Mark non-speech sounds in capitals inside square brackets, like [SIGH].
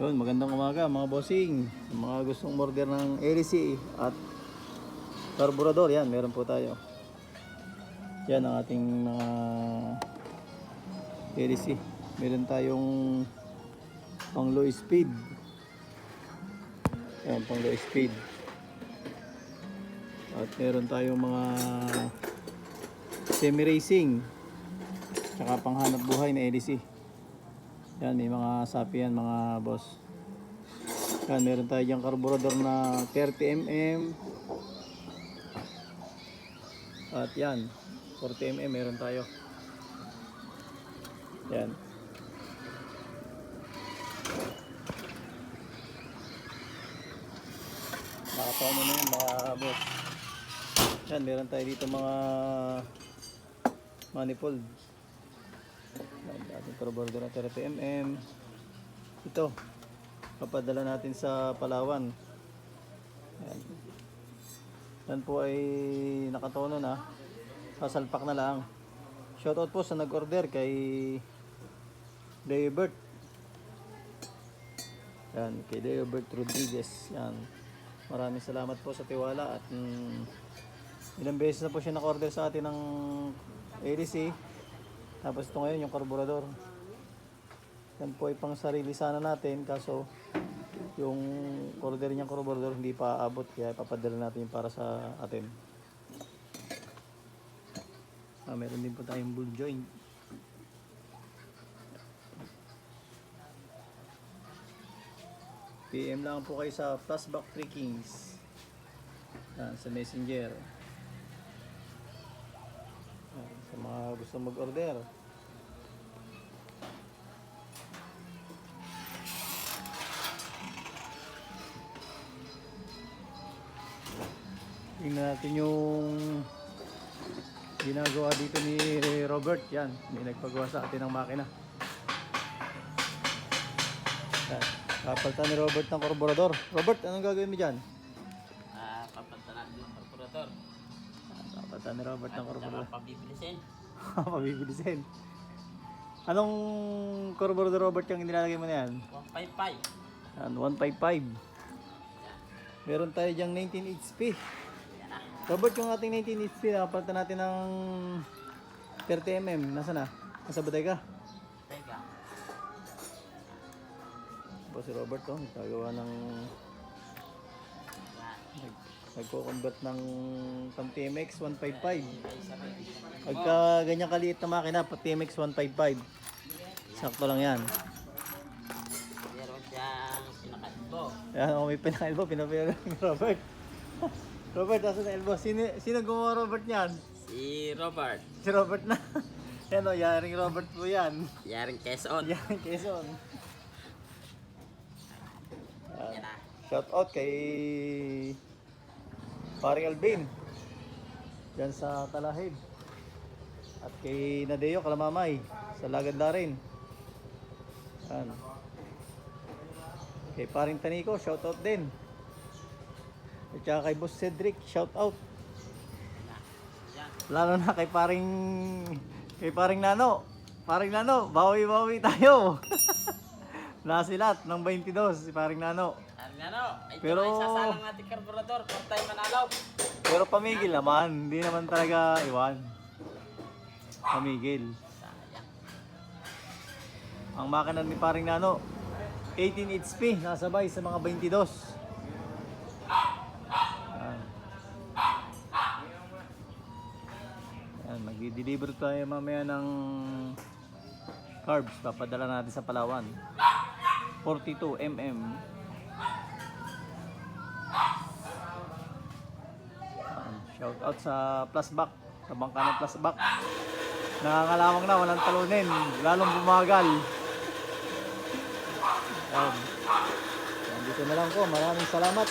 Yun, magandang umaga mga bossing. Mga gustong order ng LC at carburetor, yan, meron po tayo. Yan ang ating mga LC. Meron tayong pang low speed. Yan, pang low speed. At meron tayong mga semi-racing. Tsaka panghanap buhay na LC. Yan, may mga sapi yan mga boss. Yan, meron tayo diyang carburetor na 30mm. At yan, 40mm meron tayo. Yan. Nakatawa mo na yan mga boss. Yan, meron tayo dito mga manifold. Yan, ating carburetor na 30mm. Ito, papadala natin sa Palawan. Yan. Yan po ay nakatono na. Sasalpak na lang. Shoutout po sa nag-order kay Daybert. Yan, kay Daybert Rodriguez. Yan. Maraming salamat po sa tiwala at mm, ilang beses na po siya naka-order sa atin ng ADC. Tapos ito ngayon yung carburetor. Yan po ay pang sarili sana natin kaso yung order niyang carburetor hindi pa abot kaya papadala natin para sa atin. Ah, meron din po tayong bull joint. PM lang po kayo sa Plusback 3 Kings. Yan, sa Messenger. Sa mga gusto mag-order. Tingnan natin yung ginagawa dito ni Robert. Yan, may nagpagawa sa atin ng makina. Yan, kapalitan ni Robert ng karburador. Robert, anong gagawin mo dyan? Kapalitan ni Robert ng karburador. saka pabibilisin. [LAUGHS] Pabibilisin. Anong carburetor Robert yung nilalagay mo na yan? 155. Yan, 155. Meron tayo dyang 19 HP. Ah. Robert, yung ating 19 HP, napalitan natin ng 30mm. Nasaan na? Nasa ka? Teka. Po si Robert, oh, nagagawa ng... Nag, nagko-convert ng TMX 155. May isa rin. Pagka ganyan kaliit na makina, pa TMX 155. Sakto lang yan. Meron siyang pinakaibo. Yan, oh, may pinaka-elbow, pinapira [LAUGHS] ni Robert. Robert, nasa na elbow? Sino, sino gumawa Robert niyan? Si Robert. Si Robert na. [LAUGHS] yan o, yaring Robert po yan. Yaring Quezon. Yaring Quezon. Ah. Shout out kay Paring Alvin. Diyan sa Talahib. At kay Nadeo Kalamamay sa Lagad Larin. Yan. Kay Paring Taniko, shout out din. At saka kay Boss Cedric, shout out. Lalo na kay Paring kay Paring Nano. Paring Nano, bawi-bawi tayo. [LAUGHS] Nasilat ng 22 si Paring Nano. Nga no, ito Pero- Pero... ay sasalang ating karburador. Kung tayo manalo. Pero pamigil naman, hindi naman talaga iwan. Pamigil. Sayang. Ang makina ni paring nano, 18 HP, nasabay sa mga 22. Yan. Yan, mag-deliver tayo mamaya ng carbs, papadala natin sa Palawan. 42 mm. Shout out sa Plusback, sa bangka ng Plusback. Nangangalawang na, walang talunin, lalong bumagal. Yan. Yan, dito na lang po. Maraming salamat.